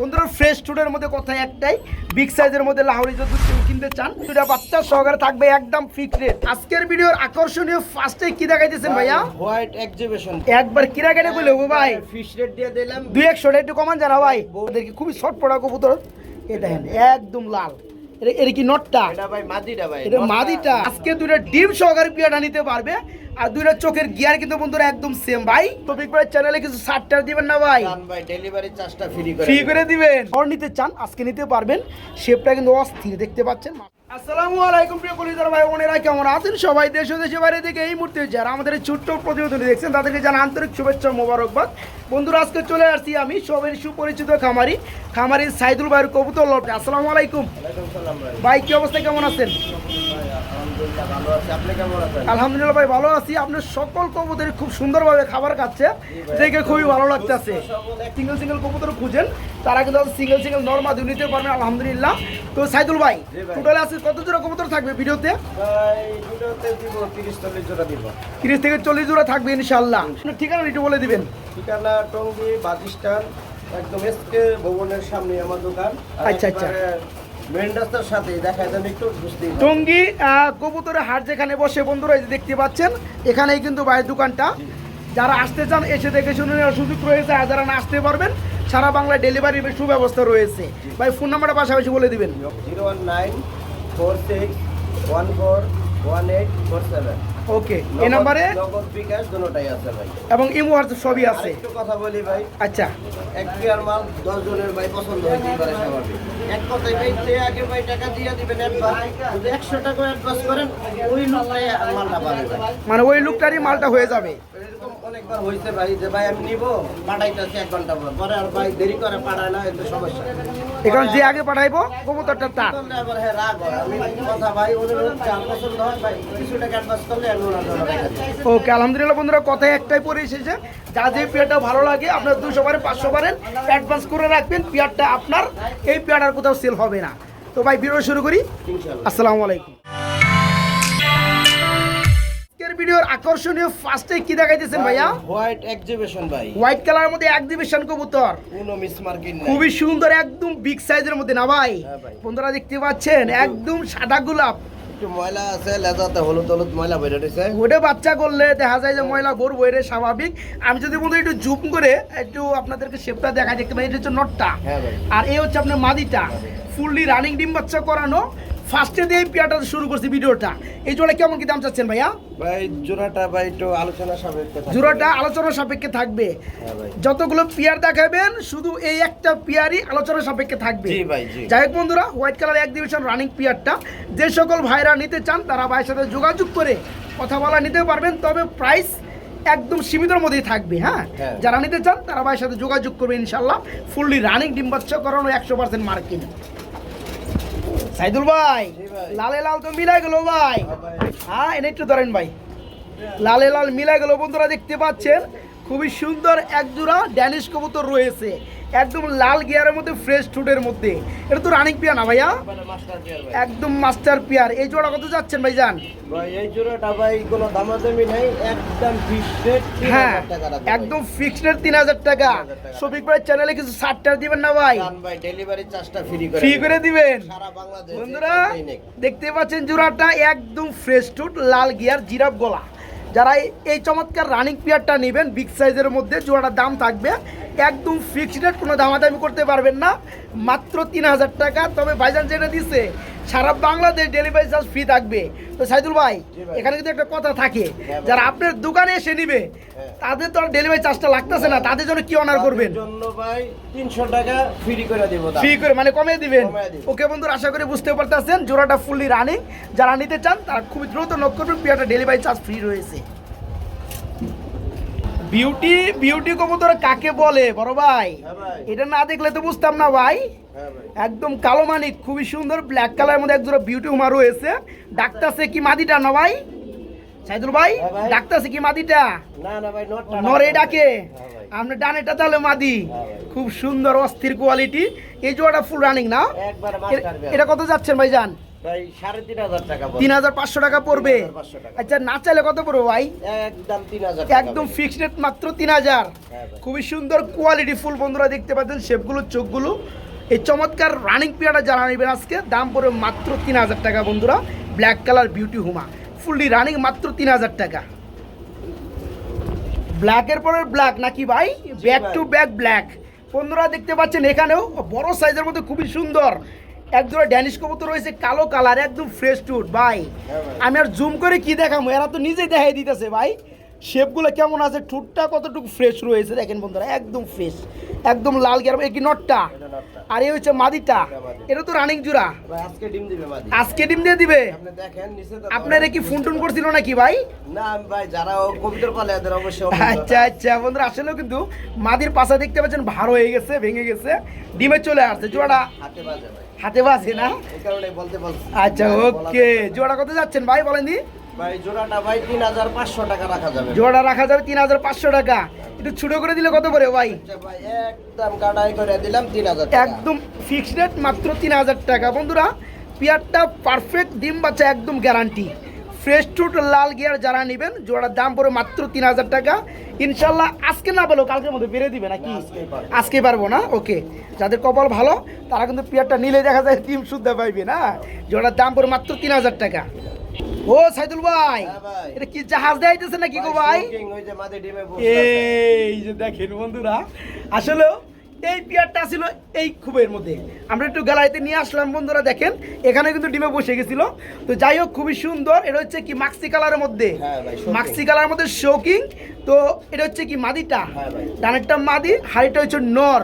বন্ধুরা ফ্রেশ টুডের মধ্যে কথা একটাই? বিগ সাইজের মধ্যে লাহরি যদি কেউ কিনতে চান দুটা বাচ্চা সহকারে থাকবে একদম ফিক্স রেট আজকের ভিডিওর আকর্ষণীয় ফার্স্টে কি দেখাইতেছেন ভাইয়া? হোয়াইট এক্সিবিশন একবার কিরা কেটে বলে ও ভাই? ফিক্স রেট দিয়ে দিলাম। দুই একশো একটু কমান জানা ভাই। ওদেরকে খুবই শর্ট পড়া কবুতর। এটা হ্যাঁ। একদম লাল। এটা কি নটটা? এটা ভাই মাদিটা ভাই এটা মাদিটা। আজকে দুইটা ডিম সহকারে পিয়াটা নিতে পারবে আর দুইটা চোখের গিয়ার কিন্তু বন্ধুরা একদম সেম ভাই টপিক ভাই চ্যানেলে কিছু সারটা দিবেন না ভাই? ভাই ডেলিভারি চার্জটা ফ্রি করে ফ্রি করে দিবেন। নিতে চান আজকে নিতে পারবেন। শেপটা কিন্তু অস্থির দেখতে পাচ্ছেন? আসসালামু আলাইকুম প্রিয় কলিজার ভাই বোনেরা কেমন আছেন সবাই? দেশ ও দেশে বাইরে থেকে এই মুহূর্তে যারা আমাদের ছোট্ট প্রতিবেদনী দেখছেন তাদেরকে জানা আন্তরিক শুভেচ্ছা মোবারকবাদ। বন্ধুরা আজকে চলে আসছি আমি সবের সুপরিচিত খামারি খামারি সাইদুল ভাইয়ের কবুতর লটে। আসসালামু আলাইকুম। ভাই কি অবস্থা? কেমন আছেন? আলহামদুলিল্লাহ আপনি ভাই ভালো আছি। আপনার সকল কবুতর খুব সুন্দরভাবে খাবার খাচ্ছে। দেখে খুবই ভালো লাগতেছে। সিঙ্গেল সিঙ্গেল কবুতর খুঁজেন। তারা কিন্তু সিঙ্গেল সিঙ্গেল নর্মাল নিতে পারবেন আলহামদুলিল্লাহ। তো সাইদুল ভাই টোটালে আছে কত জোড়া কবুতর থাকবে ভিডিওতে? দিব তিরিশ থেকে চল্লিশ জোড়া থাকবে ইনশাল্লাহ ঠিকানা একটু বলে দিবেন। ঠিকানা টঙ্গি বাজিস্টান একদম এসকে ভবনের সামনে আমার দোকান। আচ্ছা, আচ্ছা। মেন রাস্তার সাথে দেখা যাবে একটু বুঝতেই টঙ্গি কবুতরের হাট যেখানে বসে বন্ধুরা এই যে দেখতে পাচ্ছেন এখানেই কিন্তু বাইরের দোকানটা। যারা আসতে চান এসে দেখে শুনে নেওয়ার সুযোগ রয়েছে আর যারা না আসতে পারবেন সারা বাংলায় ডেলিভারির সুব্যবস্থা রয়েছে। ভাই ফোন নাম্বারটা পাশাপাশি বলে দিবেন। Zero one nine four six one four one eight four seven. Okay এই নাম্বারে নগদ বিকাশ দুটোটাই আছে ভাই। এবং ইমো হোয়াটসঅ্যাপ সবই আছে। কথা বলি ভাই। আচ্ছা। এক পেয়ার মাল দশ জনের ভাই পছন্দ হইতেই পারে স্বাভাবিক। এক কথায় ভাই সে আগে ভাই টাকা দিয়ে দিবেন অ্যাডভান্স যদি একশো টাকা অ্যাডভান্স করেন ওই লোকটাই মালটা পাবে মানে ওই লুকটারই মালটা হয়ে যাবে। এরকম অনেকবার হয়েছে ভাই যে ভাই আমি নিবো পাঠাইতেছি এক ঘণ্টা পর। পরে আর ভাই দেরি করে পাঠায় না এতে সমস্যা। এখন যে আগে পাঠাইবো কবুতরটা তার। হ্যাঁ রাগ হয় আমি কথা ভাই অনুরোধ যার পছন্দ হয় ভাই কিছু টাকা অ্যাডভান্স করলে আমি ওনার জন্য রেখে দিই। ওকে আলহামদুলিল্লাহ বন্ধুরা কথাই একটাই পরে এসেছে। যা যে পেয়ারটা ভালো লাগে আপনার দুশো বারে পাঁচশো বারেন অ্যাডভান্স করে রাখবেন পেয়ারটা আপনার এই পেয়ারটার কোথাও সেল হবে না। তো ভাই ভিডিও শুরু করি। আসসালামু আলাইকুম। ভিডিওর আকর্ষণীয় ফার্স্টে কি দেখাইতেছেন ভাইয়া? হোয়াইট এক্সিবিশন ভাই। হোয়াইট কালারের মধ্যে এক্সিবিশন কবুতর। কোনো মিস মার্কিং নাই। খুবই সুন্দর একদম বিগ সাইজের মধ্যে না ভাই? হ্যাঁ বন্ধুরা দেখতে পাচ্ছেন একদম। সাদা গোলাপ। একটু ময়লা আছে লেজাতে হলুদ হলুদ ময়লা বের ওটা বাচ্চা করলে দেখা যায় যে ময়লা বইরে স্বাভাবিক। আমি যদি একটু জুম করে একটু আপনাদেরকে শেপটা দেখা দেখতে পাই এটা হচ্ছে নটটা। হ্যাঁ আর এই হচ্ছে আপনার মাদিটা। ফুললি রানিং ডিম বাচ্চা করানো। ফার্স্টে দিয়ে পিয়াটা শুরু করছি ভিডিওটা। এই জোড়া কেমন কি দাম চাচ্ছেন ভাইয়া? ভাই জোড়াটা ভাই একটু আলোচনা সাপেক্ষে থাকবে। জোড়াটা আলোচনা সাপেক্ষে থাকবে। হ্যাঁ ভাই। যতগুলো পিয়ার দেখাবেন শুধু এই একটা পিয়ারই আলোচনা সাপেক্ষে থাকবে। জি ভাই জি। যাই হোক বন্ধুরা হোয়াইট কালার এক ডিভিশন রানিং পিয়ারটা যে সকল ভাইরা নিতে চান তারা ভাইয়ের সাথে যোগাযোগ করে কথা বলা নিতে পারবেন তবে প্রাইস একদম সীমিতর মধ্যেই থাকবে হ্যাঁ? হ্যাঁ। যারা নিতে চান তারা ভাইয়ের সাথে যোগাযোগ করবে ইনশাল্লাহ ফুললি রানিং ডিম বাচ্চা করানো একশো পার্সেন্ট মার্কিং সাইদুল ভাই, লালে লাল তো মিলাই গেল ভাই। হ্যাঁ এনে একটু ধরেন ভাই। লালে লাল মিলাই গেল বন্ধুরা, দেখতে পাচ্ছেন? খুবই সুন্দর এক জোড়া ড্যানিশ কবুতর রয়েছে। একদম লাল গিয়ারের মধ্যে ফ্রেশ ফুডের মধ্যে। এটা তো রানিং পিয়া না ভাইয়া? একদম মাস্টার পিয়ার এই জোড়া কত যাচ্ছেন ভাই এই জোড়াটা ভাই কোনো দামাদামি নাই একদম হ্যাঁ একদম ফিক্সড তিন হাজার টাকা। 3,000 ভাই চ্যানেলে কিছু দিবেন না ভাই? ভাই ডেলিভারি চার্জটা ফ্রি করে ফ্রি করে দিবেন। সারা বাংলাদেশ বন্ধুরা দেখতে পাচ্ছেন জোড়াটা একদম ফ্রেশ টুট লাল গিয়ার জিরাফ গলা। যারা এই- চমৎকার রানিং প্লেয়ারটা নেবেন বিগ সাইজের মধ্যে জোড়াটার দাম থাকবে একদম ফিক্সড রেট কোনো দামাদামি করতে পারবেন না। মাত্র তিন হাজার টাকা। তবে ভাইজান যেটা দিচ্ছে সারা বাংলাদেশ ডেলিভারি চার্জ ফ্রি থাকবে। তো সাইদুল ভাই এখানে কিন্তু একটা কথা থাকে যারা আপনার দোকানে এসে নিবে হ্যাঁ। তাদের তো আর ডেলিভারি চার্জটা লাগতেছে না তাদের জন্য কি অনার করবেন? জন্য ভাই 300 টাকা ফ্রি করে দিব ফ্রি করে মানে কমে দিবেন। কমিয়ে দিবেন। ওকে বন্ধুরা আশা করি বুঝতে পারতেছেন জোড়াটা ফুললি রানিং যারা নিতে চান তারা খুবই দ্রুত নক করবেন পিয়াটা ডেলিভারি চার্জ ফ্রি রয়েছে। বিউটি বিউটি কবুতর কাকে বলে বড় ভাই? হ্যাঁ এটা না দেখলে তো বুঝতাম না ভাই। হ্যাঁ একদম কালো মানিক খুবই সুন্দর ব্ল্যাক কালারের মধ্যে একজোড়া বিউটি হুমা রয়েছে। ডাকতাছে কি মাদিটা না ভাই? সাইদুল ভাই হ্যাঁ ডাকতাছে কি মাদিটা? ভাই নরে ডাকে। ভাই। আপনার ডানেটা তাহলে মাদি। খুব সুন্দর অস্থির কোয়ালিটি এই জোড়াটা ফুল রানিং না? এটা কত যাচ্ছেন ভাই যান ভাই তিন হাজার পাঁচশো টাকা পড়বে? আচ্ছা না চাইলে কত পড়বে ভাই? একদম তিন হাজার একদম ফিক্সড রেট মাত্র তিন হাজার। হ্যাঁ খুবই সুন্দর কোয়ালিটি ফুল বন্ধুরা দেখতে পাচ্ছেন শেপগুলো চোখগুলো। এই চমৎকার রানিং পিয়াটা যারা নেবেন আজকে দাম পড়বে মাত্র তিন হাজার টাকা বন্ধুরা। ব্ল্যাক কালার বিউটি হুমা। ফুললি রানিং মাত্র তিন হাজার টাকা। ব্ল্যাকের পরে ব্ল্যাক নাকি ভাই? ব্যাক টু ব্যাক ব্ল্যাক বন্ধুরা দেখতে পাচ্ছেন এখানেও বড় সাইজের মধ্যে খুবই সুন্দর। একজোড়া ড্যানিশ কবুতর রয়েছে, কালো কালার একদম ফ্রেশ টুট ভাই। আমি আর জুম করে কি দেখাবো? এরা তো নিজেই দেখাই দিতেছে, ভাই। শেপগুলো কেমন আছে? ঠুটটা কতটুকু ফ্রেশ রয়েছে? দেখেন বন্ধুরা, একদম ফ্রেশ একদম লাল গেরাম কি নটটা। আর এই হচ্ছে মাদিটা। এটা তো রানিং জুড়া। আজকে ডিম দিবে মাদি। আজকে ডিম দিয়ে দিবে? আপনি দেখেন নিচে তো আপনারা কি ফোন টোন করছিল নাকি ভাই? না ভাই যারা কম্পিউটার পালে এদের অবশ্যই আচ্ছা আচ্ছা বন্ধুরা আসলেও কিন্তু মাদির পাশা দেখতে পাচ্ছেন ভার হয়ে গেছে ভেঙে গেছে। ডিমে চলে আসছে জোড়াটা। হাতে বাজে ভাই। হাতে বাজে না? এই কারণে বলতে বলছি। আচ্ছা ওকে জোড়া কত যাচ্ছেন ভাই বলেন দি। ভাই জোড়াটা ভাই তিন হাজার পাঁচশো টাকা রাখা যাবে। জোড়া রাখা যাবে তিন হাজার পাঁচশো টাকা। একটু ছোট করে দিলে কত করে ভাই? আচ্ছা ভাই একদম কাটাই করে দিলাম তিন হাজার একদম ফিক্সড রেট মাত্র তিন হাজার টাকা। বন্ধুরা পেয়ারটা পারফেক্ট ডিম বাচ্চা একদম গ্যারান্টি ফ্রেশ টুট লাল গিয়ার যারা নেবেন জোড়ার দাম পড়ে মাত্র তিন হাজার টাকা। ইনশাল্লাহ আজকে না বলো কালকের মধ্যে বেড়ে দিবে নাকি। আজকে পারব না। ওকে যাদের কপাল ভালো তারা কিন্তু পেয়ারটা নিলে দেখা যায় ডিম শুদ্ধ পাইবে না। জোড়ার দাম পড়ে মাত্র তিন হাজার টাকা। ও সাইদুল ভাই হ্যাঁ এটা কি জাহাজ দেখাইতেছে নাকি গো ভাই? এই যে দেখেন বন্ধুরা আসলে এই পিয়ারটা ছিল এই খুবের মধ্যে। আমরা একটু গ্যালারিতে নিয়ে আসলাম বন্ধুরা দেখেন এখানে কিন্তু ডিমে বসে গেছিল। তো যাই হোক খুবই সুন্দর এটা হচ্ছে কি মাক্সি কালারের মধ্যে। হ্যাঁ মাক্সি কালারের মধ্যে শোকিং তো এটা হচ্ছে কি মাদিটা? হ্যাঁ ভাই। ডানেরটা মাদি হাড়িটা হচ্ছে নর।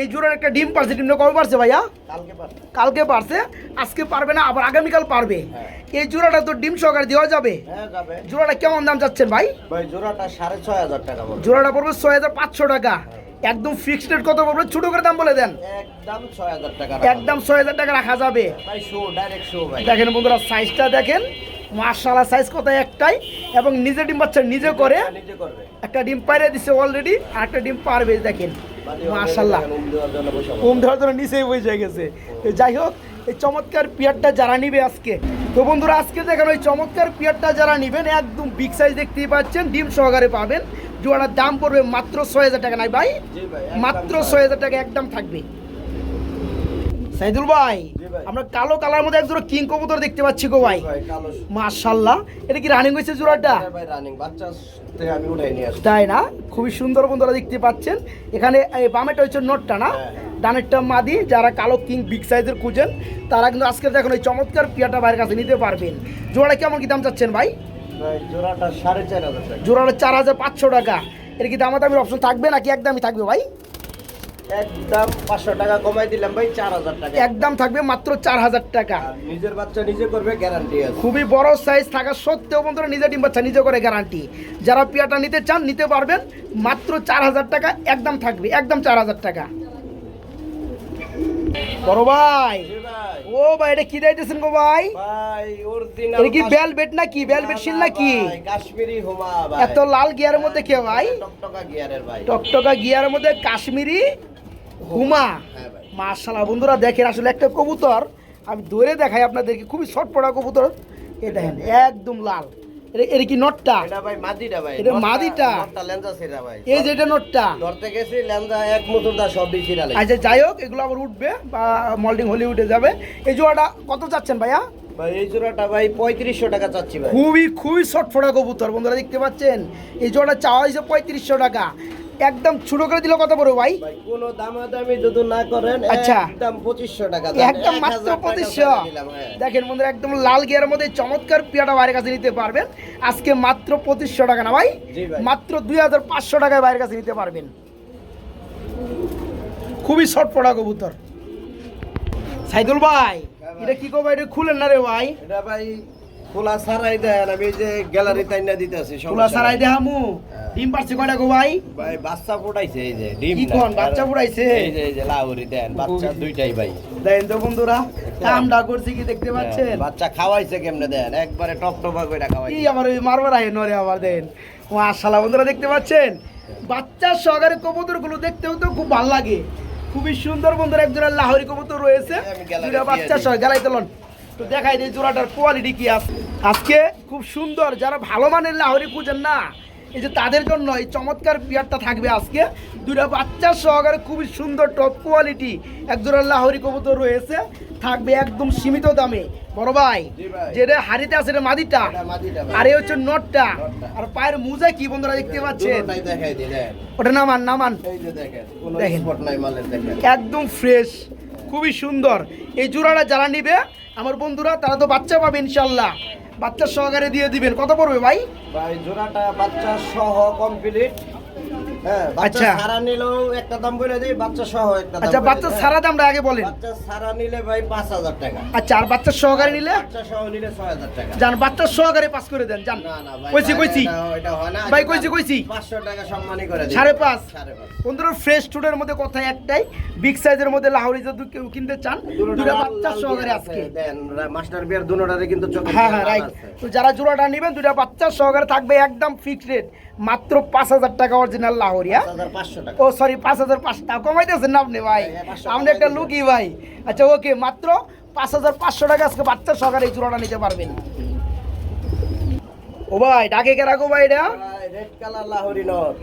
এই জোড়ার একটা ডিম পারছে ডিমটা কবে পারছে ভাইয়া? কালকে পারছে। আজকে পারবে না আবার আগামীকাল পারবে। হ্যাঁ। এই জোড়াটা তো ডিম সহকারে দেওয়া যাবে। হ্যাঁ জোড়াটা কেমন দাম চাচ্ছেন ভাই? জোড়াটা সাড়ে ছয় হাজার টাকা জোড়াটা পড়বে ছয় হাজার পাঁচশো টাকা। একদম ফিক্সড রেট কত পড়বে? ছোট করে দাম বলে দেন। একদম ছয় হাজার টাকা একদম ছয় হাজার টাকা রাখা যাবে। দেখেন বন্ধুরা সাইজটা দেখেন। মার্শাল্লাহ সাইজ কত একটাই। এবং নিজে ডিম বাচ্চা নিজে করে একটা ডিম পাইরে দিছে অলরেডি আর একটা ডিম পারবে দেখেন। দেখেন, উম দেওয়ার জন্য নিচেই বসে গেছে। তো যাই হোক এই চমৎকার পিয়ারটা যারা নিবে আজকে তো বন্ধুরা আজকে দেখেন ওই চমৎকার পিয়ারটা যারা নিবেন একদম বিগ সাইজ দেখতেই পাচ্ছেন ডিম সহকারে পাবেন। জোড়ার দাম পড়বে মাত্র ছয় হাজার টাকা। নাই ভাই? মাত্র। ছয় হাজার টাকা একদম থাকবে। সাইদুল ভাই আমরা কালো কালার মধ্যে একজোড়া কিং কবুতর দেখতে পাচ্ছি গো ভাই। মাশাল্লাহ এটা কি রানিং হয়েছে জোড়াটা? হ্যাঁ তাই না? খুবই সুন্দর বন্ধুরা দেখতে পাচ্ছেন। এখানে বামেটা হচ্ছে নোটটা না? হ্যাঁ। ডানেরটা মাদি যারা কালো কিং বিগ সাইজের খুঁজেন তারা কিন্তু আজকে দেখুন এই চমৎকার পিয়াটা ভাইয়ের কাছে নিতে পারবেন। জোড়াটা কেমন কি দাম চাচ্ছেন ভাই? ভাই জোড়াটা সাড়ে চার হাজার টাকা। জোড়াটা চার হাজার পাঁচশো টাকা। এর কি দামাদামির অপশন থাকবে নাকি একদমই থাকবে ভাই? একদম পাঁচশো টাকা কমাই দিলাম ভাই চার হাজার টাকা। একদম থাকবে মাত্র চার হাজার টাকা। নিজের বাচ্চা নিজে করবে গ্যারান্টি খুবই বড় সাইজ থাকা সত্ত্বেও বন্ধুরা নিজে ডিম বাচ্চা নিজে করে গ্যারান্টি যারা পিয়াটা নিতে চান নিতে পারবেন মাত্র চার হাজার টাকা একদম থাকবে একদম চার হাজার টাকা। বড় ভাই। ও ভাই এটা কি দিতেছেন গো ভাই? এটা কি বেলভেট নাকি? বেলভেট শিল নাকি? কাশ্মীরি হোমা ভাই। এত লাল গিয়ারের মধ্যে কে ভাই? টকটকা গিয়ারের ভাই। টকটকা গিয়ারের মধ্যে কাশ্মীরি হুমা। হ্যাঁ বন্ধুরা দেখেন আসলে একটা কবুতর। আমি ধরে দেখাই আপনাদেরকে খুবই পড়া কবুতর। এ দেখেন একদম লাল। এটা এটা কি নটটা? এটা ভাই মাদিটা ভাই। এটা মাদিটা? নটটা ভাই। এই যে এটা নটটা? ধরতে গেছি লেঞ্জা এক মতন দা সব ছিড়া আচ্ছা যাই হোক এগুলো আবার উঠবে বা মল্ডিং হলে উঠে যাবে। এই জোড়াটা কত চাচ্ছেন ভাইয়া? ভাই এই জোড়াটা ভাই পঁয়ত্রিশশো টাকা চাচ্ছি ভাই। খুবই খুবই শর্ট কবুতর বন্ধুরা দেখতে পাচ্ছেন। এই জোড়া চাওয়া হয়েছে পঁয়ত্রিশশো টাকা। একদম ছোট করে দিলে কত বড় ভাই? কোনো দামাদামি যদি না করেন আচ্ছা। একদম পঁচিশশো টাকা একদম মাত্র পঁচিশশো। দেখেন বন্ধুরা একদম লাল গিয়ারের মধ্যে চমৎকার পিয়াটা বাইরের কাছে নিতে পারবেন। আজকে মাত্র পঁচিশশো টাকা না ভাই? মাত্র দুই হাজার পাঁচশো টাকায় বাইরের কাছে নিতে পারবেন। খুবই শর্ট পড়া কবুতর। সাইদুল ভাই হ্যাঁ ভাই। এটা কি কো ভাই? এটা খুলেন না রে ভাই। এটা ভাই খোলা সারাই দেন আমি যে গ্যালারি তাইনা দিতেছি খোলা সারাই দেহামু হ্যাঁ। ডিম পারছে কয়টা গো ভাই? ভাই বাচ্চা ফুটাইছে এই যে ডিম কি কোন, বাচ্চা ফুটাইছে? এই যে এই যে লাউরি দেন বাচ্চা দুইটাই ভাই। দেখেন তো বন্ধুরা কামটা করছি কি দেখতে পাচ্ছেন? বাচ্চা খাওয়াইছে কেমনে দেন? একবারে টপ টপা করে কি খাওয়াইছে। আমার ওই মারবার আহে নরে আবার দেন। মাশাআল্লাহ বন্ধুরা দেখতে পাচ্ছেন? বাচ্চার সহকারে কবুতরগুলো দেখতেও তো খুব ভালো লাগে। খুবই সুন্দর বন্ধুরা একজোড়া লাহোরি কবুতর রয়েছে। দুটা বাচ্চা সহ গেলাই তোলন তো দেখাই দিই জোড়াটার কোয়ালিটি কি আছে আজকে খুব সুন্দর যারা ভালো মানের লাহরি খুঁজেন না এই যে তাদের জন্য এই চমৎকার বিয়ারটা থাকবে আজকে। দুটা বাচ্চা সহকারে খুবই সুন্দর টপ কোয়ালিটি এক জোড়া লাহরি কবুতর রয়েছে থাকবে একদম সীমিত দামে। বড় ভাই যেটা হাড়িতে আছে এটা মাদিটা? আর এই হচ্ছে নটটা। আর পায়ের মুজা কি বন্ধুরা দেখতে পাচ্ছেন? ওটা নামান নামান। দেখেন একদম ফ্রেশ খুবই সুন্দর। এই জোড়াটা যারা নিবে, আমার বন্ধুরা, তারা তো বাচ্চা পাবে ইনশাল্লাহ। বাচ্চা সহকারে দিয়ে দিবেন। কত পড়বে ভাই? ভাই, জোড়াটা বাচ্চা সহ কমপ্লিট আচ্ছা। সারা নিলেও একটা দাম বলে দিই বাচ্চা সহ একটা আচ্ছা বাচ্চা সারা দামটা আগে বলেন হ্যাঁ। বাচ্চা সারা নিলে ভাই পাঁচ হাজার টাকা। আচ্ছা আর বাচ্চা সহকারে নিলে? বাচ্চা সহ নিলে ছয় হাজার টাকা। যান বাচ্চা সহকারে পাস করে দেন যান। না না ভাই কইছি কইছি। এটা- এটা হয় না। ভাই, কইছি, কইছি। পাঁচশো টাকা সম্মানই করে দিই। সাড়ে পাঁচ। সাড়ে পাঁচ। বন্ধুরা ফ্রেশ টুডের মধ্যে কথা একটাই বিগ সাইজের মধ্যে লাহোরি যদি কেউ কিনতে চান দুটা বাচ্চা সহকারে আজকে। দেন মাস্টার বিয়ার কিন্তু হ্যাঁ হ্যাঁ রাইট তো যারা জোড়াটা নেবেন দুটা বাচ্চা সহকারে থাকবে একদম ফিক্সড রেট মাত্র পাঁচ হাজার টাকা অরিজিনাল লাহোরিয়া ও সরি পাঁচ হাজার পাঁচশো টাকা। কমাইতেছেন না আপনি ভাই? হ্যাঁ, আপনি একটা লুকি ভাই। আচ্ছা ওকে মাত্র পাঁচ হাজার পাঁচশো টাকা আজকে বাচ্চা সহকারে এই চূড়াটা নিতে পারবেন। ও ভাই ডাকে কে রাখো ভাই এটা? Red colour Lahori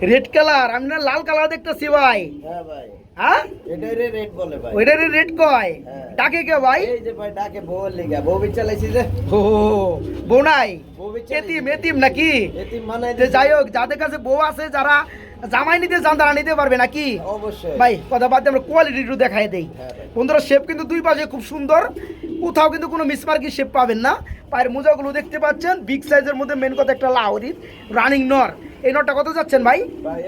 red colour আমি না লাল কালার দেখতেছি ভাই। হ্যাঁ ভাই। হ্যাঁ? এটাই রে রেড বলে ভাই। ওইটারে রেড কয়? হ্যাঁ। ডাকে কে ভাই? এই যে ভাই ডাকে বউ লিগা। বউ চালাইছি যে। ও বউ নাই? বউ বিচ্ছা এতিম এতিম নাকি? এতিম মানাই যে যাই হোক যাদের কাছে বউ আছে যারা জামাই নিতে চান তারা নিতে পারবে নাকি? ভাই কথা বাদ আমরা কোয়ালিটি একটু দেখাই দেই। হ্যাঁ বন্ধুরা শেপ কিন্তু দুই পাশে খুব সুন্দর। কোথাও কিন্তু কোনো মিসমার্কি শেপ পাবেন না। পায়ের মোজাগুলো দেখতে পাচ্ছেন বিগ সাইজের মধ্যে মেন কথা একটা লাহরির রানিং নর এই নটটা কত যাচ্ছেন ভাই?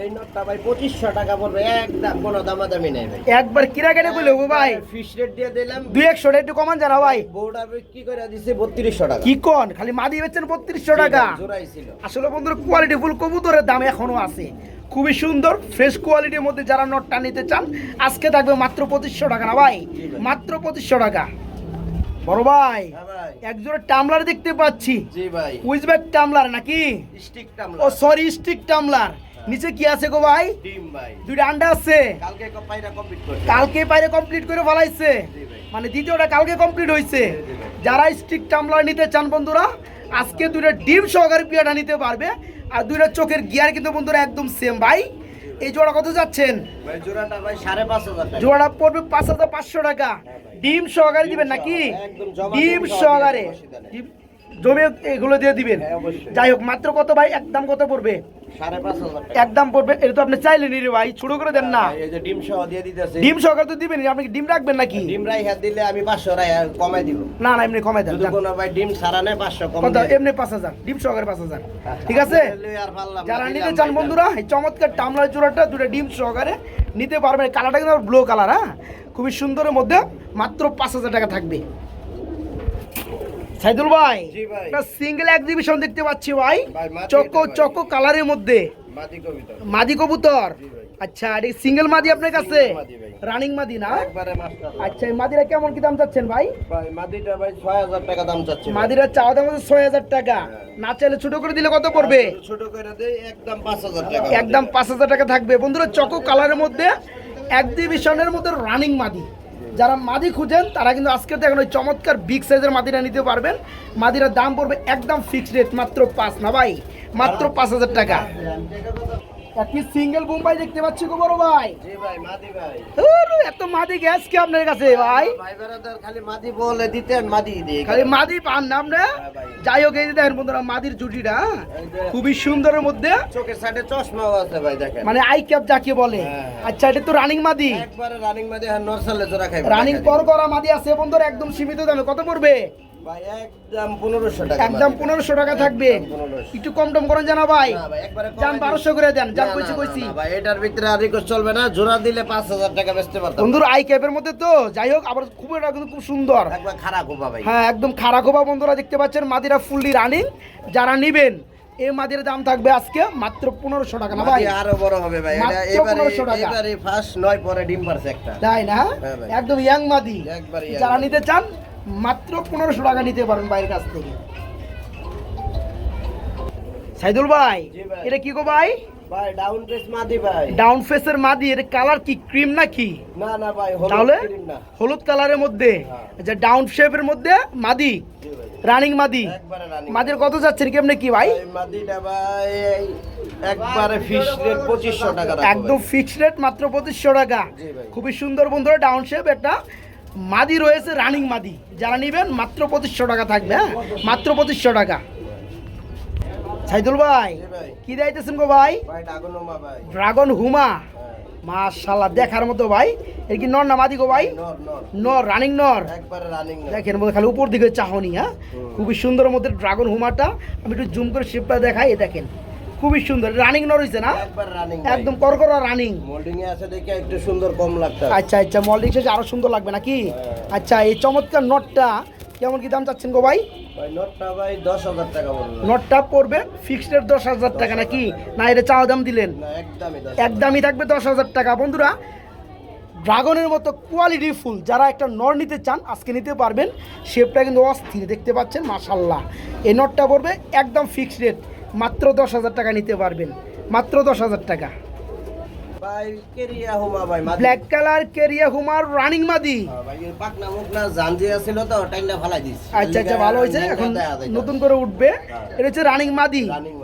এই নটটা ভাই পঁচিশশো টাকা পড়বে একদম কোনো দামাদামি নেই ভাই। একবার কিরা কেটে বলে ও ভাই। ফিশ রেট দিয়ে দিলাম। দুই একশো একটু কমান জানা ভাই। বউটা কি করে দিছে বত্রিশশো টাকা। কি কন? খালি মাদি বেচছেন বত্রিশশো টাকা। জোড়াই ছিল। আসলে বন্ধুরা কোয়ালিটি ফুল কবুতরের দাম এখনও আছে। খুবই সুন্দর ফ্রেশ কোয়ালিটির মধ্যে যারা নটটা নিতে চান আজকে থাকবে মাত্র পঁচিশশো টাকা না ভাই? মাত্র পঁচিশশো টাকা। বড় ভাই হ্যাঁ একজোড়া টামলার দেখতে পাচ্ছি। জি ভাই। উইজব্যাক টামলার নাকি? স্টিক ও সরি স্টিক টামলার নিচে কি আছে গো ভাই? ডিম ভাই। দুইটা আন্ডা আছে। কালকে পাইরা কমপ্লিট করছে কালকে কমপ্লিট করে ফেলাইছে। মানে দ্বিতীয়টা কালকে কমপ্লিট হয়েছে। যারা স্টিক টামলার নিতে চান বন্ধুরা আজকে দুইটা ডিম সহকারে পিয়াটা নিতে পারবে। আর দুইটা চোখের গিয়ার কিন্তু বন্ধুরা একদম সেম ভাই এই জোড়া কত যাচ্ছেন? জোড়া পড়বে পাঁচ হাজার পাঁচশো টাকা। ডিম সহকারে দিবেন নাকি? ডিম সহকারে। জমি এগুলো দিয়ে দিবেন। হ্যাঁ, যাই হোক মাত্র কত ভাই? একদম কত পড়বে? একদম পড়বে এটা তো আপনি চাইলেন রে ভাই ছোট করে দেন না। এই যে ডিম সহ দিয়ে দিতেছে। ডিম সহকারে তো দিবেন আপনি ডিম রাখবেন নাকি? ডিম রাই হাত দিলে আমি পাঁচশো রাই কমাই দিব। না না এমনি কমাই দেন যদি কোনো ভাই ডিম সারা নেয় পাঁচশো কম কত? এমনি পাঁচ হাজার ডিম সহকারে পাঁচ হাজার। ঠিক আছে? না, যারা নিতে চান বন্ধুরা এই চমৎকার টামলার জোড়াটা দুটো ডিম সহকারে নিতে পারবেন। কালারটা কিন্তু ব্লু কালার হ্যাঁ? খুবই সুন্দরের মধ্যে মাত্র পাঁচ হাজার টাকা থাকবে। সাইদুল ভাই একটা সিঙ্গেল এক্সিবিশন দেখতে পাচ্ছি ভাই। চকো চকো কালারের মধ্যে। মাদি কবুতর। আচ্ছা এটা সিঙ্গেল মাদি আপনার কাছে। রানিং মাদি না? একবারে মাস্টার আচ্ছা এই মাদিরা কেমন কি দাম চাচ্ছেন ভাই? ভাই মাদিটা ভাই ছয় হাজার টাকা দাম চাচ্ছে মাদিরা চাওয়া দাম হচ্ছে ছয় হাজার টাকা। না চাইলে ছোট করে দিলে কত পড়বে? ছোট করে দেই একদম পাঁচ হাজার টাকা একদম পাঁচ হাজার টাকা থাকবে। বন্ধুরা চকো কালারের মধ্যে এক্সিবিশনের মধ্যে রানিং মাদি। যারা মাদি খুঁজেন, তারা কিন্তু আজকে দেখেন ওই চমৎকার বিগ সাইজের মাদিরা নিতে পারবেন। মাদিরার দাম পড়বে একদম ফিক্সড রেট মাত্র পাঁচ না ভাই? মাত্র পাঁচ হাজার টাকা। সিঙ্গেল বোম্বাই দেখতে পাচ্ছি গো বড় ভাই। জি ভাই মাদি ভাই। এত মাদি গ্যাস কি আপনার কাছে ভাই? ভাই খালি মাদি বলে দিতেন মাদি দিয়ে খালি মাদি পান না আপনি হ্যাঁ যাই হোক এই যে দেখেন বন্ধুরা মাদির জুটিটা হ্যাঁ? খুবই সুন্দরের মধ্যে। চোখের সাইডে চশমাও আছে ভাই দেখেন। মানে আই ক্যাপ যাকে বলে। হ্যাঁ। আচ্ছা এটা তো রানিং মাদি। একবারে রানিং মাদি আর নরসালে জোড়া খাইবে রানিং কর করা মাদি আছে বন্ধুরা একদম সীমিত দামে। কত পড়বে? ভাই একদম পনেরোশো টাকা একদম মাদি। পনেরোশো টাকা থাকবে। একটু কম টম করেন জানা ভাই। না ভাই, একবারে কমাই যান দিন। বারোশো করে দেন যান কইছি কইছি। ভাই এটার ভিতরে আর রিকোয়েস্ট চলবে না। জোড়া দিলে পাঁচ হাজার টাকা বেচতে পারতাম। বন্ধুর আই ক্যাপের মধ্যে তো যাই হোক আবার খুব এটা কিন্তু খুব সুন্দর। একবার খারাপ হবা ভাই। হ্যাঁ একদম বন্ধুরা দেখতে পাচ্ছেন মাদিরা ফুললি রানিং। যারা নিবেন এই মাদির দাম থাকবে আজকে মাত্র পনেরোশো টাকা না ভাই? আরও বড় হবে ভাই এবারে 1500 টাকা। এবারে ফার্স্ট নয় পরে ডিম পারছে একটা। তাই না? হ্যাঁ একদম ইয়াং মাদি। যারা নিতে চান মাত্র পনেরোশো টাকা নিতে পারেন বাইরের কাছ থেকে। সাইদুল ভাই এটা কি গো ভাই? ভাই ডাউন পেস মাদি ভাই। ডাউন ফেসের মাদি এর কালার কি ক্রিম নাকি না না ভাই হলুদ তাহলে হলুদ কালারের মধ্যে হ্যাঁ। আচ্ছা ডাউন শেপের মধ্যে মাদি রানিং মাদি। মাদির কত যাচ্ছেন কেমনে কি ভাই? ভাই মাদিটা ভাই একবারে ফিশ রেট পঁচিশশো টাকা একদম ভাই। ফিক্সড রেট মাত্র পঁচিশশো টাকা। খুবই সুন্দর বন্ধুরা ডাউন শেপ একটা মাদি রয়েছে রানিং মাদি। যারা নেবেন মাত্র পঁচিশশো টাকা থাকবে হ্যাঁ? মাত্র পঁচিশশো টাকা। সাইদুল ভাই কি দিতেছেন গো ভাই? ড্রাগন হুমা। মাশাল্লাহ দেখার মতো ভাই। এর কি নর না মাদি গো ভাই? নর রানিং নর? দেখেন মধ্যে খালি উপর দিকে চাহনি হ্যাঁ? খুবই সুন্দর মধ্যে ড্রাগন হুমাটা। আমি একটু জুম করে শেপটা দেখাই দেখেন। খুবই সুন্দর। রানিং নর হয়েছে না? একবার রানিং একদম করকরা রানিং মোল্ডিং এ আছে দেখে একটু সুন্দর কম লাগছে আচ্ছা আচ্ছা মল্ডিং শেষে আরও সুন্দর লাগবে নাকি? হ্যাঁ। আচ্ছা এই চমৎকার নটটা কেমন কি দাম চাচ্ছেন গো ভাই? ভাই নটটা পড়বে। ফিক্সড রেট দশ হাজার টাকা নাকি? না এটা চাওয়া দাম দিলেন। না একদমই থাকবে দশ হাজার টাকা। বন্ধুরা ড্রাগনের মতো কোয়ালিটি ফুল যারা একটা নর নিতে চান আজকে নিতে পারবেন। শেপটা কিন্তু অস্থির দেখতে পাচ্ছেন? মাশাল্লাহ এই নটটা পড়বে একদম ফিক্সড রেট মাত্র দশ হাজার টাকা নিতে পারবেন। মাত্র দশ হাজার টাকা। ভাই কেরিয়া হুমা ব্ল্যাক কালার কেরিয়া হুমার রানিং মাদি। হ্যাঁ, আচ্ছা আচ্ছা ভালো হয়েছে। এখন নতুন করে উঠবে। এটা হচ্ছে রানিং মাদি।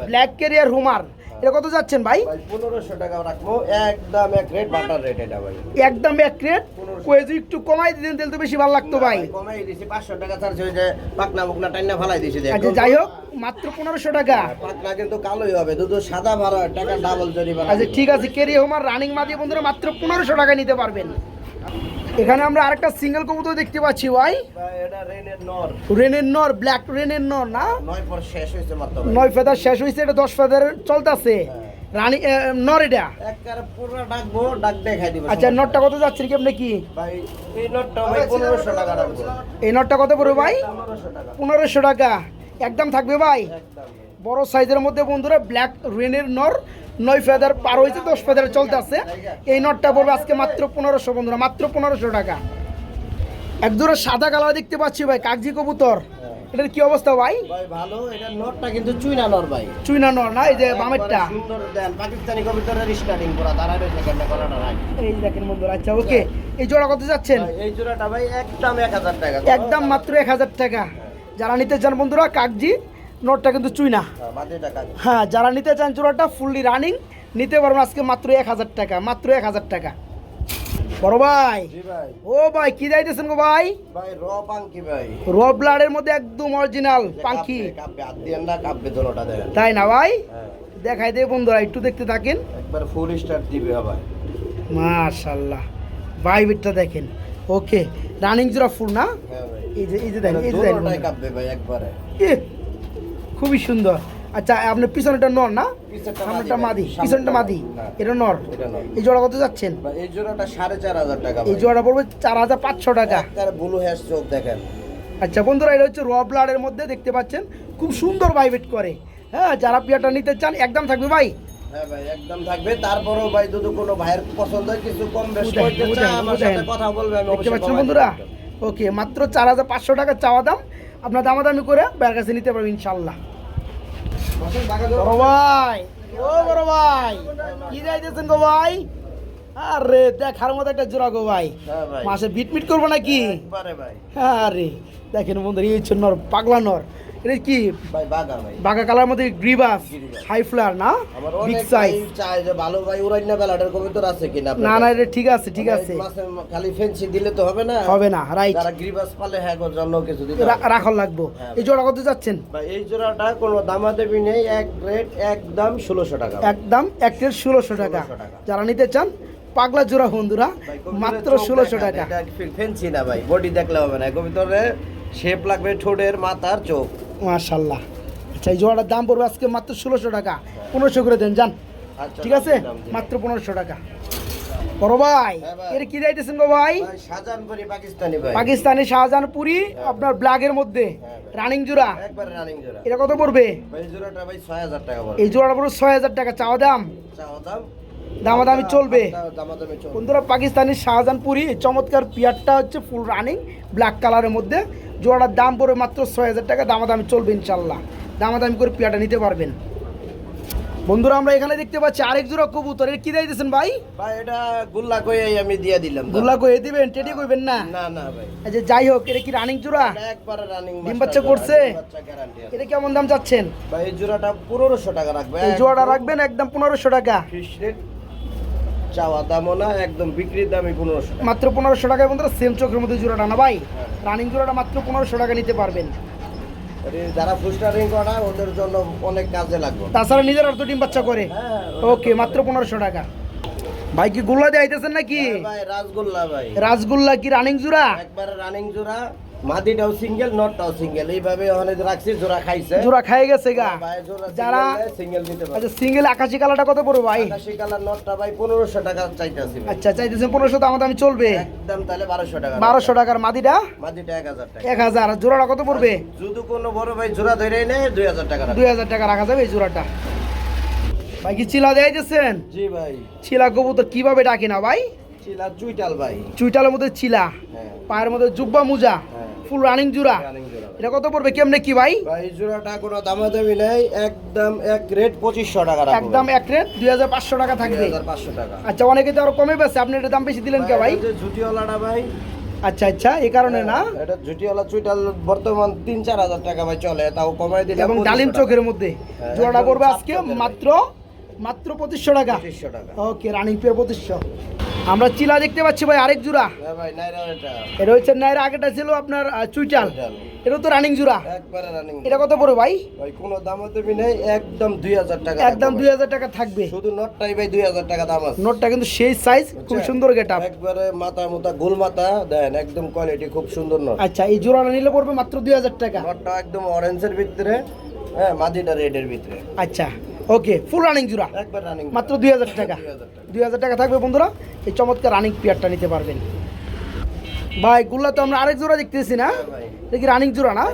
ব্ল্যাক কেরিয়ার হুমার। এটা কত যাচ্ছেন ভাই? পনেরোশো টাকা রাখব। একদম এক রেট বাটার রেট এটা ভাই। একদম এক রেট কয়েছে একটু কমাই দিতেন তাহলে তো বেশি ভালো লাগতো ভাই। কমাই দিছি পাঁচশো টাকা চার্জ হয়ে যায় পাকনা মুখনা টাইনা ফালাই দিছি দেখ আচ্ছা যাই হোক মাত্র পনেরোশো টাকা। পাকনা কিন্তু কালোই হবে দুধ সাদা ভাড়া টাকা ডাবল জরিমানা। আচ্ছা ঠিক আছে কেরিয়া হুমার রানিং মাদি বন্ধুরা মাত্র পনেরোশো টাকা নিতে পারবেন। এখানে আমরা আরেকটা সিঙ্গেল কবুতর দেখতে পাচ্ছি ভাই। রেনের নর। ব্ল্যাক রেনের নর না? নয় ফেদার শেষ হয়েছে এটা দশ ফেদার চলতেছে। রানী নর এটা? আচ্ছা নটটা কত যাচ্ছে কি আপনি কি? এই নটটা কত পড়বে ভাই? পনেরোশো টাকা। একদম থাকবে ভাই? বড় সাইজের মধ্যে বন্ধুরা ব্ল্যাক রেনের নর নয় ফেদার পার হয়েছে দশ ফেদার চলতে আছে। এই নটটা পড়বে আজকে মাত্র পনেরোশো বন্ধুরা মাত্র পনেরোশো টাকা। একজোড়া সাদা কালার দেখতে পাচ্ছি ভাই কাগজি কবুতর। এটার কি অবস্থা ভাই? ভালো এটা নটটা কিন্তু চুইনা নর ভাই। চুইনা নর না এই যে বামেরটা? সুন্দর দেন পাকিস্তানি কবিতরের স্টার্টিং পুরা দাঁড়ায় রয়েছে কেন করাটা নাই এই দেখেন বন্ধুরা আচ্ছা ওকে এই জোড়া কত যাচ্ছেন? এই জোড়াটা ভাই একদম এক হাজার টাকা। একদম মাত্র এক হাজার টাকা। যারা নিতে চান বন্ধুরা কাগজি নটটা কিন্তু চুই না হ্যাঁ যারা নিতে চান জোড়াটা ফুললি রানিং নিতে পারবেন আজকে মাত্র এক হাজার টাকা মাত্র এক হাজার টাকা। বড় ভাই ও ভাই কি যাইতেছেন গো ভাই? র ব্লাডের মধ্যে একদম অরিজিনাল পাখি তাই না ভাই? হ্যাঁ। দেখাই দে বন্ধুরা একটু দেখতে থাকেন। একবার ফুল স্টার দিবে ভাই। মাশাল্লাহ ভাই বিটটা দেখেন। ওকে রানিং জোড়া ফুল না? হ্যাঁ এই যে এই যে দেখেন এই যে দেখেন একবারে। খুবই সুন্দর। আচ্ছা আপনার পিছনেটা নর না? সামনেটা মাদি পিছনটা মাদি। এটা নর। এই জোড়া কত যাচ্ছেন? এই জোড়াটা সাড়ে চার হাজার টাকা এই। জোড়াটা পড়বে চার হাজার পাঁচশো টাকা। একবারে ব্লু হ্যাশ চোখ দেখেন। আচ্ছা বন্ধুরা এটা হচ্ছে র ব্লাডের মধ্যে দেখতে পাচ্ছেন। খুব সুন্দর ভাইবেট করে। হ্যাঁ যারা পিয়াটা নিতে চান একদম থাকবে ভাই। হ্যাঁ ভাই একদম থাকবে। তারপরেও ভাই যদি কোনো ভাইয়ের পছন্দ হয় কিছু কম বেশ করতে চায় আমার সাথে কথা বলবে আমি দেখতে পাচ্ছেন বন্ধুরা? ওকে মাত্র চার হাজার পাঁচশো টাকা চাওয়া দাম। আপনার দামাদামি করে বাইরের কাছে নিতে পারবেন ইনশাল্লাহ বড় ভাই ও বড় ভাই কি যাইতেছেন গো ভাই? আরে দেখার মতো একটা জোড়া গো ভাই। হ্যাঁ মাসে করব নাকি? আরে দেখেন বন্ধু এই নর পাগলা নর। এটা কি? ভাই বাগা ভাই। বাঘা কালার মধ্যে গ্রিবাস। হাই ফ্লার না? বিগ সাইজ চায় যে ভালো ভাই উড়াইনা বেলাটার কবিতর আছে কিনা না না এটা ঠিক আছে ঠিক আছে। খালি ফেন্সি দিলে তো হবে না। হবে না রাইট যারা গ্রিবাস পালে হ্যাঁ গো জন্য কিছু দিতে। রাখার লাগবো। হ্যাঁ। এই জোড়া কত যাচ্ছেন? ভাই এই জোড়াটা কোনো দামাদামি নেই এক রেট একদম ষোলোশো টাকা। একদম এক টাকা। 1600 টাকা। যারা নিতে চান পাগলা জোড়া বন্ধুরা মাত্র ষোলোশো টাকা। ফেন্সি না ভাই বডি দেখলে হবে না। কবিতরে শেপ লাগবে ঠোঁটের মাথার চোখ। মাশাল্লাহ আচ্ছা এই জোড়াটার দাম পড়বে আজকে মাত্র ষোলোশো টাকা। পনেরোশো করে দেন যান। আচ্ছা, ঠিক আছে? মাত্র পনেরোশো টাকা। বড় ভাই হ্যাঁ এর কি যাইতেছেন গো ভাই? ভাই শাহজাহানপুরি পাকিস্তানি ভাই। পাকিস্তানি শাহজাহানপুরি আপনার ব্ল্যাকের মধ্যে। হ্যাঁ রানিং জোড়া। একবার রানিং জোড়া। এটা কত পড়বে? ভাই জোড়াটা ভাই টাকা পড়বে। এই জোড়াটা টাকা। চাওয়া দাম? দাম? দামাদামি চলবে। বন্ধুরা পাকিস্তানি শাহজাহানপুরি এই চমৎকার পিয়ারটা হচ্ছে ফুল রানিং ব্ল্যাক কালারের মধ্যে। জোড়াটার দাম পড়বে মাত্র ছয় হাজার টাকা দামাদামি চলবে ইনশাল্লাহ। দামাদামি করে পিয়ারটা নিতে পারবেন। বন্ধুরা আমরা এখানে দেখতে পাচ্ছি আরেক জোড়া কবুতর। এর কি দিয়েছেন ভাই? ভাই এটা গুল্লা কই আমি দিয়ে দিলাম গুল্লা কয়ে দিবেন টেডি কইবেন না? না না ভাই। আচ্ছা যাই হোক এটা কি রানিং জোড়া? এটা একবারে রানিং ডিম বাচ্চা করছে? বাচ্চা গ্যারান্টি আছে। এটা কেমন দাম চাচ্ছেন? ভাই এই জোড়াটা পনেরোশো টাকা রাখবেন এই জোড়াটা রাখবেন একদম পনেরোশো টাকা। ফিশ রেট চাওয়া দামও না একদম বিক্রির দামই পনেরোশো মাত্র পনেরোশো টাকায় বন্ধুরা সেম চোখের মধ্যে জোড়াটা না ভাই? রানিং জোড়াটা মাত্র পনেরোশো টাকা নিতে পারবেন। যারা ফুস্টারিং করা ওদের জন্য অনেক কাজে লাগবে। তাছাড়া নিজের অর্থ ডিম বাচ্চা করে। হ্যাঁ ওকে মাত্র পনেরোশো টাকা। ভাই কি গুল্লা দিয়ে আইতেছেন নাকি? হ্যাঁ ভাই রাসগোল্লা ভাই। রাসগুল্লা কি রানিং জোড়া? একবারে রানিং জোড়া। মাদিটাও সিঙ্গেল নটটাও সিঙ্গেল। এইভাবে অনেক রাখছি জোড়া খাইছে। জোড়া খাই গেছে গা। যারা সিঙ্গেল নিতে পারে। আচ্ছা সিঙ্গেল আকাশি কালারটা কত পড়বে ভাই? আকাশি কালার নটটা ভাই পনেরোশো টাকা চাইতেছি আচ্ছা চাইতেছেন পনেরোশো দাম দামি চলবে। একদম তাহলে বারোশো টাকা। বারোশো টাকার মাদিটা? মাদিটা এক হাজার টাকা। এক হাজার। আর জোড়াটা কত পড়বে? যদি কোনো বড় ভাই জোড়া ধরে নেয় দুই হাজার টাকা রাখবে। দুই হাজার টাকা রাখা যাবে এই জোড়াটা। ভাই কি চিলা দেয় দিয়েছেন? জি ভাই। চিলা কবুতর কীভাবে ডাকি না ভাই? চিলা চুইটাল ভাই। চুইটালের মধ্যে চিলা হ্যাঁ। পায়ের মধ্যে জুব্বা মুজা। হ্যাঁ। ফুল রানিং জোড়া। এটা কত পড়বে কেমনে কি ভাই? ভাই জোড়াটা কোনো নেই একদম এক রেট পঁচিশশো টাকা একদম এক রেট দুই হাজার পাঁচশো টাকা থাকবে। পাঁচশো টাকা। আচ্ছা অনেকে তো আরও কমে পেয়েছে আপনি এটা দাম বেশি দিলেন কে ভাই? ঝুটিওয়ালাটা ভাই। আচ্ছা আচ্ছা এই কারণে না? এটা ঝুটিওয়ালা চুইটাল বর্তমান তিন চার হাজার টাকা ভাই চলে তাও কমাই দিলে এবং ডালিম চোখের মধ্যে। হ্যাঁ, জোড়াটা পড়বে আজকে মাত্র মাত্র পঁচিশশো টাকা? পঁচিশশো টাকা। ওকে রানিং পেয়ার পঁচিশশো। আমরা চিলা দেখতে পাচ্ছি ভাই আরেক জোড়া। হ্যাঁ এটা। হচ্ছে নাইরা আগেটা ছিল আপনার চুইটাল। এটা তো রানিং জোড়া। একবারে রানিং এটা কত পড়বে ভাই? ভাই কোনো দামাদামি নেই একদম দুই হাজার টাকা একদম দুই হাজার টাকা থাকবে। শুধু নটটাই ভাই দুই হাজার টাকা দাম আছে। নোটটা কিন্তু সেই সাইজ খুব সুন্দর গেট একবারে মাথা মুতা গোল মাথা দেন একদম কোয়ালিটি খুব সুন্দর নট। আচ্ছা এই জোড়াটা নিলে পড়বে মাত্র দুই হাজার টাকা। নটটা একদম অরেঞ্জের ভিতরে হ্যাঁ মাদিটা রেডের ভিতরে। আচ্ছা। ওকে ফুল রানিং জোড়া। একবার রানিং মাত্র দুই হাজার টাকা। দুই হাজার টাকা। থাকবে বন্ধুরা। এই চমৎকার রানিং পেয়ারটা নিতে পারবেন। ভাই গুল্লা তো আমরা আরেক জোড়া দেখতেছি না? হ্যাঁ দেখি রানিং জোড়া না?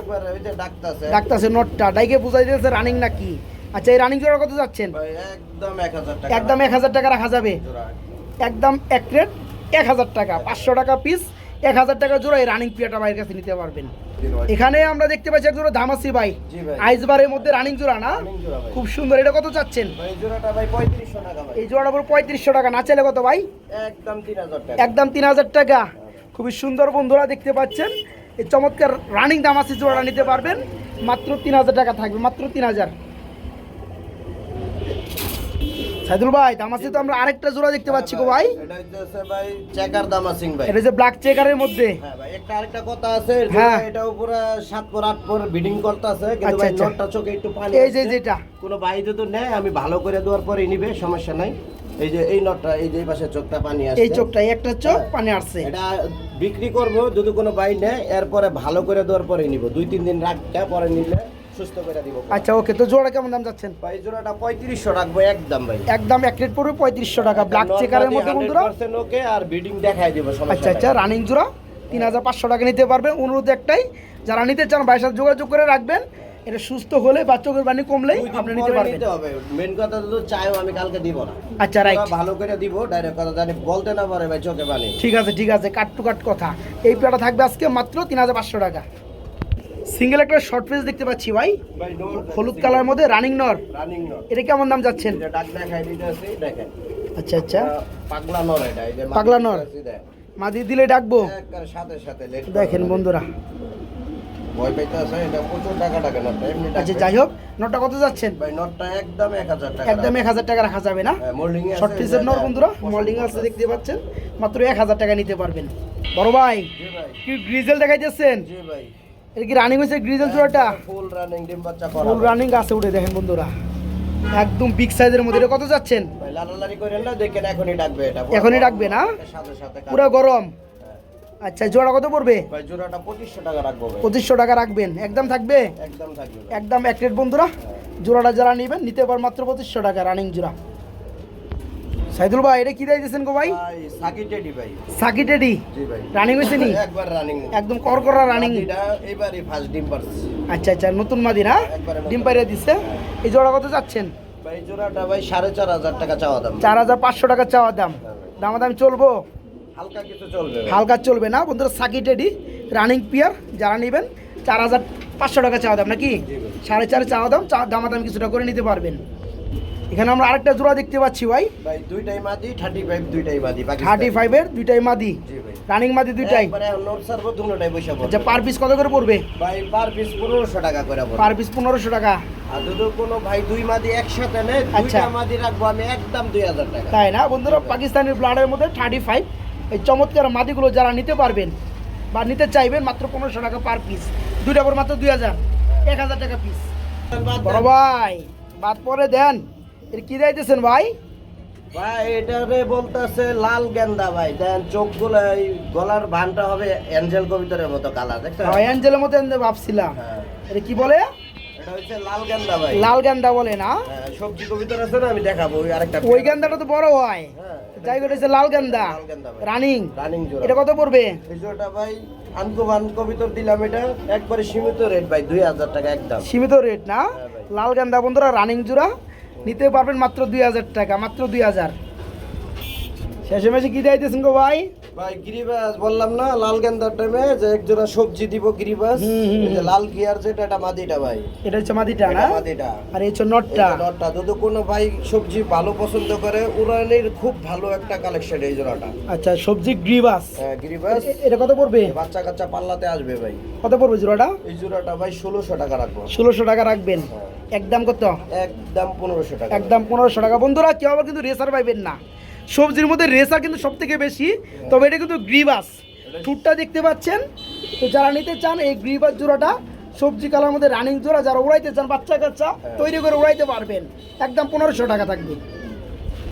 ডাক্তারছে নটটা। ডাইকে বুঝাই দিয়েছে রানিং না কি? আচ্ছা এই রানিং জোড়া কত যাচ্ছেন? ভাই একদম এক হাজার টাকা একদম এক হাজার টাকা রাখা যাবে। একদম এক রেট এক হাজার টাকা। পাঁচশো টাকা পিস এক হাজার টাকা জোড়া এই রানিং পেয়ারটা ভাইয়ের কাছে নিতে পারবেন। এখানে আমরা দেখতে পাচ্ছি এক জোড়া ধামাসি ভাই। আইসবারের মধ্যে রানিং জোড়া না? খুব সুন্দর। এটা কত চাচ্ছেন? এই জোড়াটা ভাই পঁয়ত্রিশশো টাকা ভাই। পুরো পঁয়ত্রিশশো টাকা। না চাইলে কত ভাই? একদম তিন হাজার টাকা। একদম তিন হাজার টাকা। খুবই সুন্দর বন্ধুরা দেখতে পাচ্ছেন। এই চমৎকার রানিং দামাসি জোড়া নিতে পারবেন। মাত্র তিন হাজার টাকা থাকবে মাত্র তিন হাজার। সাইদুল ভাই দামাসি তো আমরা আরেকটা জোড়া দেখতে পাচ্ছি গো ভাই এটা হচ্ছে ভাই চেকার দামা সিং ভাই এটা যে ব্ল্যাক চেকারের মধ্যে হ্যাঁ ভাই একটা আরেকটা কথা আছে হ্যাঁ। এটা উপরে সাত পর আট পর বিডিং করতে আছে কিন্তু আচ্ছা, ভাই আচ্ছা। নটটা চোখে একটু পানি এই যে। যেটা কোনো বাইরে তো নেয় আমি ভালো করে দেওয়ার পরে নিবে সমস্যা নাই এই যে এই নটটা এই যে পাশে চোখটা পানি আসছে এই চোখটা একটা চোখ হ্যাঁ। পানি আসছে এটা বিক্রি করব যদি কোনো বাই নেয় এরপরে ভালো করে দেওয়ার পরে নিব দুই তিন দিন রাখতে পরে নিলে সুস্থ করে দিব। আচ্ছা ওকে তো জোড়া কেমন দাম যাচ্ছেন? ভাই জোড়াটা পঁয়ত্রিশশো রাখব একদম ভাই। একদম এক রেট পড়বে পঁয়ত্রিশশো টাকা। ব্ল্যাক চেকারের মধ্যে বন্ধুরা ওকে আর বিডিং দেখাই দিব আচ্ছা আচ্ছা রানিং জোড়া তিন হাজার পাঁচশো টাকা নিতে পারবেন অনুরোধ একটাই যারা নিতে চান ভাইয়ের সাথে যোগাযোগ করে রাখবেন। এটা সুস্থ হলে বা চোখের পানি কমলেই আপনি নিতে পারবেন। হবে। মেন কথা তো চাইও আমি কালকে দিব না। আচ্ছা রাইট ভালো করে দিব ডাইরেক্ট কথা জানি বলতে না পারে ভাই চোখে পানি। ঠিক আছে ঠিক আছে কাট টু কাট কথা। এই পেয়ারটা থাকবে আজকে মাত্র তিন হাজার পাঁচশো টাকা। সিঙ্গেল একটা শর্ট পেজ দেখতে পাচ্ছি ভাই। হলুদ কালার মধ্যে রানিং নর এটা কেমন দাম যাচ্ছেন? আচ্ছা আচ্ছা। পাগলা নর এটা পাগলা নর। মাদি দিলে ডাকবো। সাথে সাথে দেখেন বন্ধুরা। আচ্ছা যাই হোক নটটা কত যাচ্ছেন? একদম এক হাজার টাকা। রাখা যাবে না? শর্ট পিসের নর বন্ধুরা মল্ডিং আছে দেখতে পাচ্ছেন। মাত্র এক হাজার টাকা নিতে পারবেন। বড় ভাই ভাই। কি গ্রিজেল দেখাইতেছেন? জি ভাই। এটা কি রানিং হয়েছে গ্রিজেল জোড়াটা ফুল রানিং ডিম বাচ্চা করা ফুল রানিং আছে উঠে দেখেন বন্ধুরা। একদম বিগ সাইজের মধ্যে। এটা কত যাচ্ছেন? লালালারি করেন না দেখেন এখনই ডাকবে এটা। এখনই ডাকবে না? সাথে সাথে পুরো গরম? হ্যাঁ। আচ্ছা জোড়া কত পড়বে? ভাই জোড়াটা পঁচিশশো টাকা রাখব পঁচিশশো টাকা রাখবেন। একদম থাকবে? একদম থাকবে একদম এক বন্ধুরা। জোড়াটা যারা নেবেন নিতে পার মাত্র পঁচিশশো টাকা রানিং জোড়া। সাইদুল ভাই এটা কি দিয়েছেন গো ভাই? ভাই সাকি টেডি ভাই। সাকি টেডি? জি ভাই। রানিং হয়েছে নি? একবার রানিং একদম করকরা রানিং এটা এবারই ফার্স্ট ডিম পারছে। আচ্ছা আচ্ছা নতুন মাদি না। ডিম পাইরে দিচ্ছে এই জোড়া কত যাচ্ছেন? ভাই জোড়াটা ভাই সাড়ে চার হাজার টাকা চাওয়া দাম। চার হাজার পাঁচশো টাকা চাওয়া দাম। দামাদামি চলবো? হালকা কিছু চলবে হালকা চলবে না। বন্ধুরা সাকি টেডি রানিং পিয়ার যারা নেবেন চার হাজার পাঁচশো টাকা চাওয়া দাম নাকি। সাড়ে চার চাওয়া দাম দামাদামি কিছুটা করে নিতে পারবেন। এখানে আমরা আরেকটা জোড়া দেখতে পাচ্ছি ভাই। ভাই দুইটাই মাদি থার্টি ফাইভ দুইটাই মাদি থার্টি ফাইভের দুইটাই মাদি জি ভাই। রানিং মাদি দুইটাই। একবারে নোট সার্ভ দুটোটাই পয়সা আচ্ছা পড়বে পার পিস কত করে পড়বে? ভাই পার পিস পনেরোশো টাকা করে পড়বে। পার পিস পনেরোশো টাকা। আর যদি কোনো ভাই দুই মাদি একসাথে নেয় আচ্ছা। দুইটা মাদি রাখব আমি একদম দুই হাজার টাকা। তাই না? বন্ধুরা পাকিস্তানের ব্লাডের মধ্যে থার্টি ফাইভ এই চমৎকার মাদিগুলো যারা নিতে পারবেন বা নিতে চাইবেন মাত্র পনেরোশো টাকা পার পিস দুইটা পর মাত্র দুই হাজার। এক হাজার টাকা পিস বড় ভাই বাদ পরে দেন। এর কি ভাই? ভাই এটারে বলতেছে লাল গেন্দা ভাই। দেন চোখগুলো এই গলার ভানটা হবে অ্যাঞ্জেল কবিতরের মতো কালার দেখছেন? অ্যাঞ্জেলের মতো ভাবছিলাম। হ্যাঁ। এটা কি বলে? এটা হচ্ছে লাল গেন্দা ভাই। লাল গান্দা বলে না? হ্যাঁ, সবজি কবিতর আছে না আমি দেখাবো ওই আরেকটা ওই গান্দাটা তো বড় হয়। হ্যাঁ, যাই করে হচ্ছে লাল গান্দা। লাল গান্দা ভাই। রানিং। রানিং জোড়া। এটা কত পড়বে? এই জোড়াটা ভাই আনকুবান কবিতর দিলাম এটা একবারে সীমিত রেট ভাই দুই হাজার টাকা একদম। সীমিত রেট না? হ্যাঁ লাল গান্দা বন্ধুরা রানিং জোড়া। নিতে পারবেন মাত্র দুই হাজার টাকা, মাত্র দুই হাজার। শেষে মেশে কি দিতেছেন গো ভাই? ভাই গিরিবাস বললাম না লাল গেন্দার টাইমে যে এক জোড়া সবজি দিব গিরিবাস। লাল গিয়ার যেটা এটা মাদিটা ভাই। এটা হচ্ছে মাদিটা না? মাদিটা। আর এই হচ্ছে নটটা। নটটা যদি কোনো ভাই সবজি ভালো পছন্দ করে উড়ানের খুব ভালো একটা কালেকশন এই জোড়াটা। আচ্ছা সবজি গ্রিবাস। হ্যাঁ, গিরিবাস। এটা কত পড়বে? বাচ্চা কাচ্চা পাল্লাতে আসবে ভাই। কত পড়বে জোড়াটা? এই জোড়াটা ভাই ষোলোশো টাকা রাখব। ষোলোশো টাকা রাখবেন। হ্যাঁ। একদম কত? একদম পনেরোশো টাকা। একদম পনেরোশো টাকা। বন্ধুরা কেউ আবার কিন্তু রেসার পাইবেন না। সবজির মধ্যে রেসা কিন্তু সব থেকে বেশি তবে এটা কিন্তু গ্রিবাস। ঠুটটা দেখতে পাচ্ছেন? তো যারা নিতে চান এই গ্রিবাস জোড়াটা সবজি কালার মধ্যে রানিং জোড়া যারা উড়াইতে চান বাচ্চা কাচ্চা তৈরি করে উড়াইতে পারবেন। একদম পনেরোশো টাকা থাকবে।